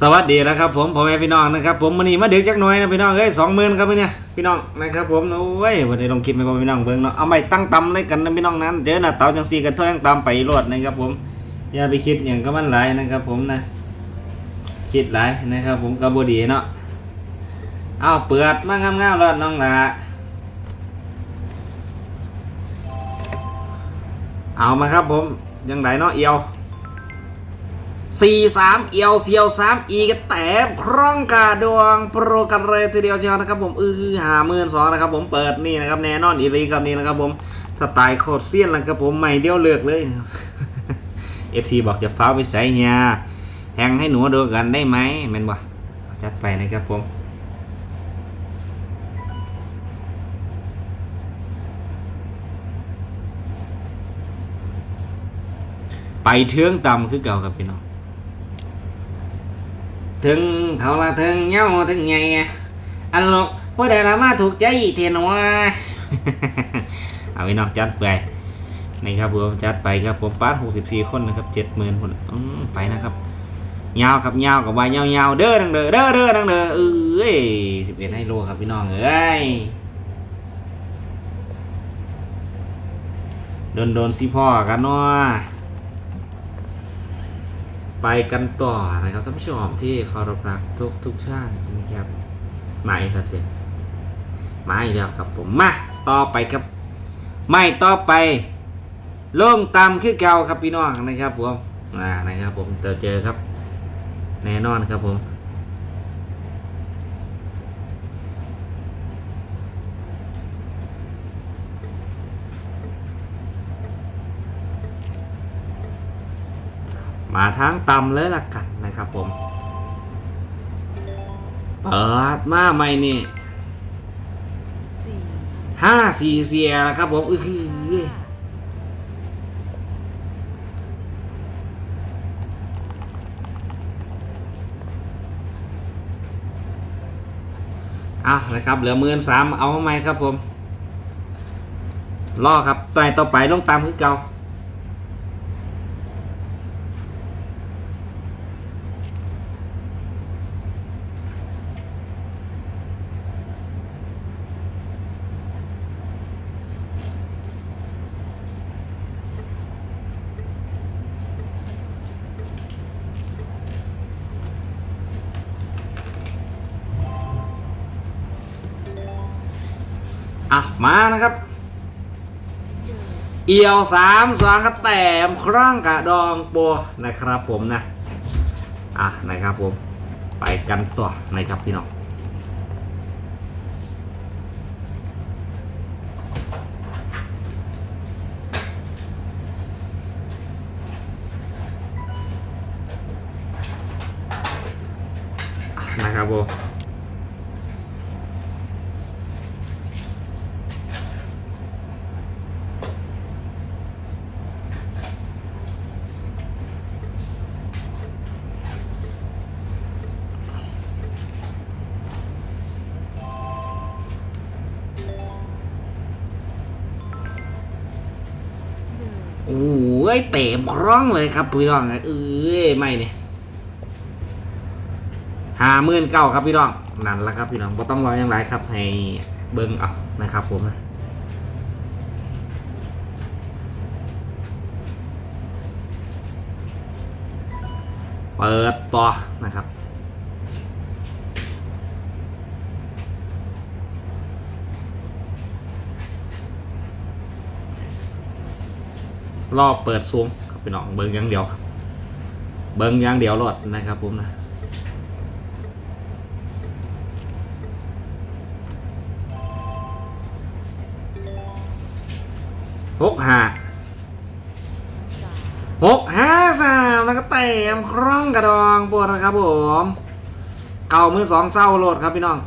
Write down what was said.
สวัสดีนะครับผมพ่อแม่พี่น้องนะครับผมวันนี้มาดึกจักหน่อยนะพี่น้องเอ้ยสองหมื่นครับพี่เนี่ยพี่น้องนะครับผมโอ้ยวันนี้ลองคิดไปพ่อพี่น้องเบิ่งเนาะเอาไปตั้งตำเลยกันนะพี่น้องนั้นเจอหน้าเตาจังซีกันเท่ายังตามไปรวดนะครับผมอย่าไปคิดอย่างก็มันหลายนะครับผมนะคิดหลายนะครับผมกับบดีเนาะเอาเปิดมางามๆแล้วน้องละเอามาครับผมยังไงเนาะเอียว สี่สามเอียวเสียวสามอีกแต้มคร่องกาดวงโปรกันเลยทีเดียวเชียวนะครับผมอือหาหมื่นสองนะครับผมเปิดนี่นะครับแน่นอนอีรีกับนี่นะครับผมสไตล์โคตรเสี้ยนแล้วครับผมใหม่เดียวเลือกเลยนะครับเอฟซีบอกจะฟ้าวไปใส่เฮียแทงให้หนูดูกันได้ไหมแมนบ่จัดไปนะครับผมไปเทืองต่ำคือเก่ากับพี่น้อง ถึงเขาละถึงเงาถึงไงอันลกพวกใดละมาถูกใจเทนวะเอาพี่น้องจัดไปนี่ครับผมจัดไปครับผมป้าหกสิบสี่คนนะครับเจ็ดหมื่นคนไปนะครับยาวครับยาวกับวายยาวยาวเด้อดังเด้อเด้อเด้อดังเด้อเอ้ยสิบเอ็ดให้โลครับพี่น้องเอ้ยโดนโดนๆสิพ่อกันเนาะ ไปกันต่อนะครับท่านผู้ชมที่เคารพรักทุกทุกชาตินะครับมาอีกแล้วเถอะมาอีกแล้วครับผมมาต่อไปครับ ไม่ต่อไปลงตามคือเก่าครับพี่น้องนะครับผมอ่านะครับผมเจอเจอครับ แน่นอนครับผม มาทางต่ำเลยละกันนะครับผม เปิดมาใหม่นี่ห้าสี่เสียแล้วครับผมอือหือเอานะครับเหลือมื่นสามเอาไหมครับผม รอครับต่อต่อไปลงตามคือเก่า อะ มานะครับ เอียวสามสองกระแต้มครั่งกระดองปัวนะครับผมนะ อะนะครับผม ไปกันต่อนะครับพี่น้องนะครับผม ยเตะคร่องเลยครับพี่น้องเอ้ยไม่เนี่ยห้าหมื่นเก้าครับพี่น้องนั่นแหละครับพี่น้องไ่ต้องรออย่างไรครับให้เบิ้งเอานะครับ ผมนะเปิดต่อนะครับ รอบเปิดซูมครับพี่น้องเบิ้งอย่างเดียวครับ เบิ้งอย่างเดียวรอดนะครับผมนะหกห้าหกห้าสามแล้วก็เต็มคร่องกระดองปวดนะครับผม เก่ามือสองเศร้าโหลดครับพี่น้อง